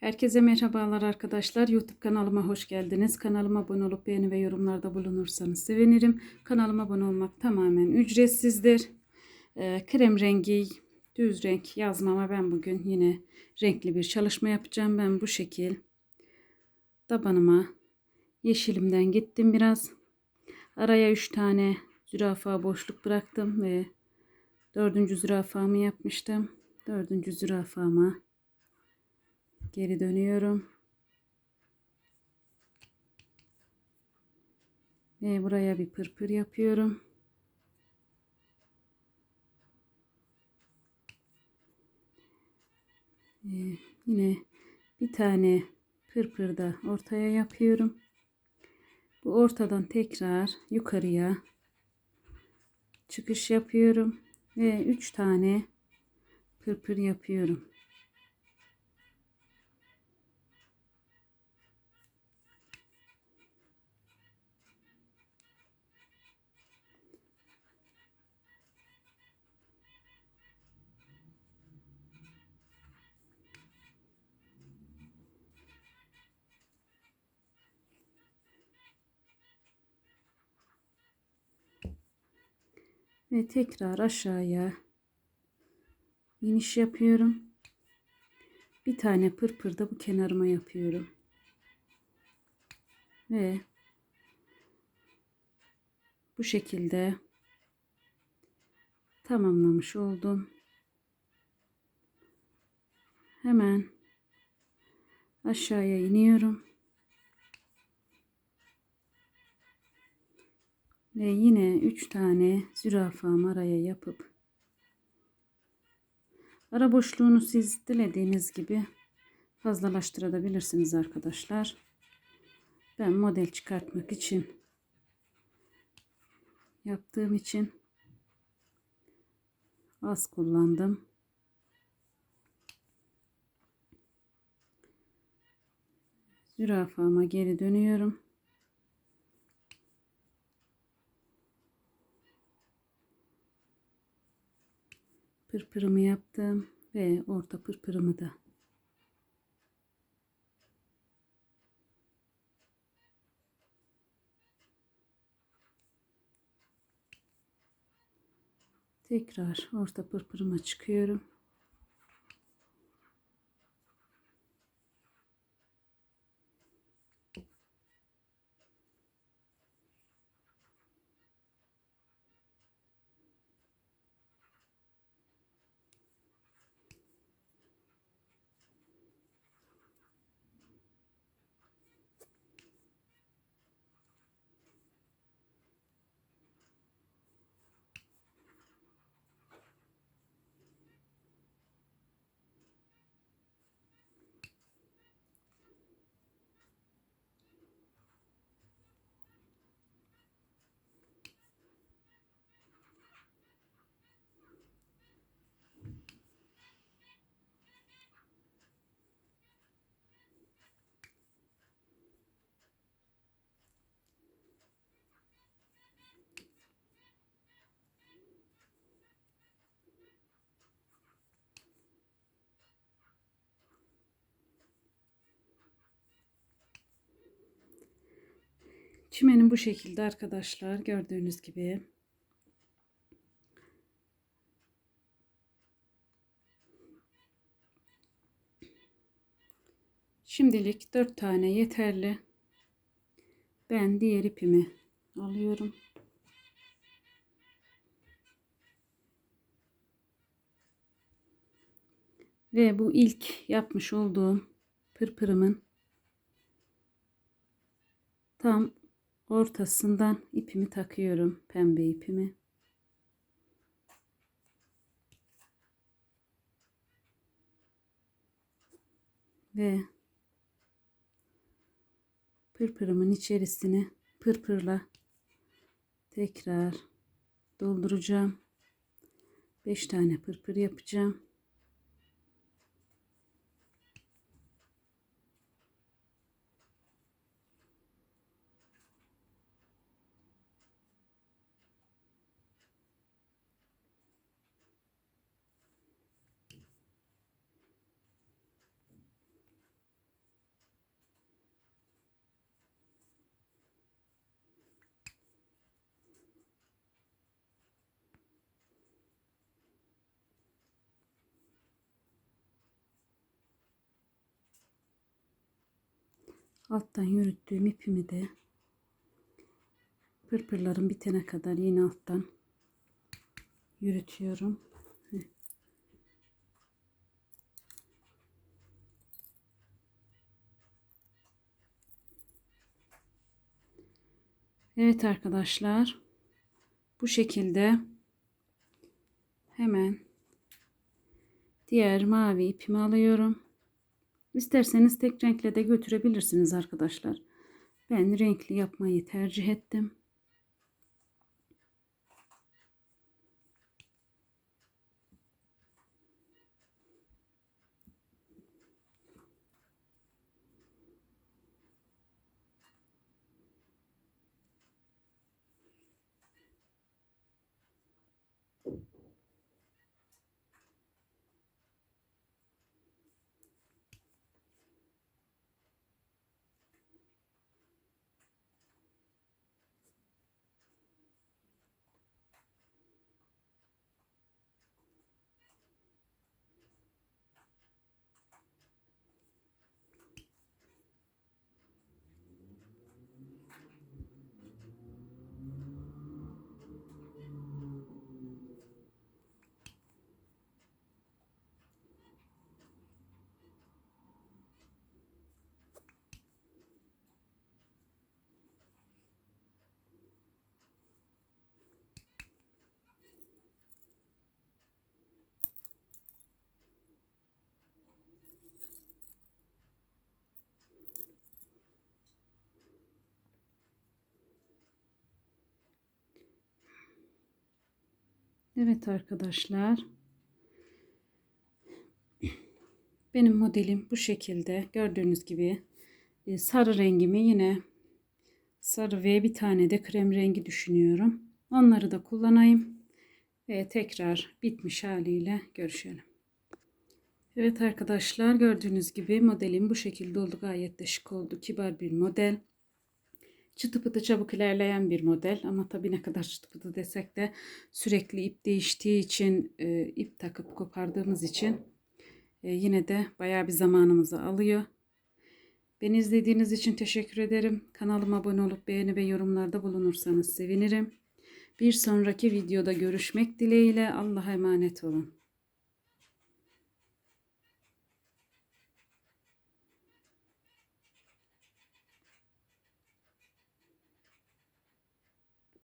Herkese merhabalar arkadaşlar. YouTube kanalıma hoş geldiniz. Kanalıma abone olup beğeni ve yorumlarda bulunursanız sevinirim. Kanalıma abone olmak tamamen ücretsizdir. Ee, krem rengi, düz renk yazmama ben bugün yine renkli bir çalışma yapacağım. Ben bu şekil tabanıma yeşilimden gittim biraz. Araya 3 tane zürafa boşluk bıraktım ve dördüncü zürafamı yapmıştım. Dördüncü zürafama Geri dönüyorum. Ve buraya bir pırpır yapıyorum. Ee, yine bir tane pırpır da ortaya yapıyorum. Bu ortadan tekrar yukarıya çıkış yapıyorum ve 3 tane pırpır yapıyorum. Ve tekrar aşağıya iniş yapıyorum. Bir tane pırpır da bu kenarıma yapıyorum. Ve bu şekilde tamamlamış oldum. Hemen aşağıya iniyorum. Ve yine 3 tane zürafam araya yapıp ara boşluğunu siz dilediğiniz gibi fazlalaştırabilirsiniz arkadaşlar. Ben model çıkartmak için yaptığım için az kullandım. Zürafama geri dönüyorum. Pırpırımı yaptım ve orta pırpırımı da. Tekrar orta pırpırıma çıkıyorum Çimenim bu şekilde arkadaşlar gördüğünüz gibi. Şimdilik 4 tane yeterli. Ben diğer ipimi alıyorum. Ve bu ilk yapmış olduğum pırpırımın tam ortasından ipimi takıyorum pembe ipimi. Ve pırpırımın içerisine pırpırla tekrar dolduracağım. 5 tane pırpır yapacağım alttan yürüttüğüm ipimi de pırpırlarım bitene kadar yine alttan yürütüyorum. Evet arkadaşlar. Bu şekilde hemen diğer mavi ipimi alıyorum. İsterseniz tek renkle de götürebilirsiniz arkadaşlar. Ben renkli yapmayı tercih ettim. Evet arkadaşlar. Benim modelim bu şekilde. Gördüğünüz gibi e, sarı rengimi yine sarı ve bir tane de krem rengi düşünüyorum. Onları da kullanayım. Ve tekrar bitmiş haliyle görüşelim. Evet arkadaşlar gördüğünüz gibi modelim bu şekilde oldu. Gayet de şık oldu. Kibar bir model. Çıtı pıtı çabuk ilerleyen bir model ama tabii ne kadar çıtı pıtı desek de sürekli ip değiştiği için e, ip takıp kopardığımız için e, yine de bayağı bir zamanımızı alıyor. Beni izlediğiniz için teşekkür ederim. Kanalıma abone olup beğeni ve yorumlarda bulunursanız sevinirim. Bir sonraki videoda görüşmek dileğiyle Allah'a emanet olun.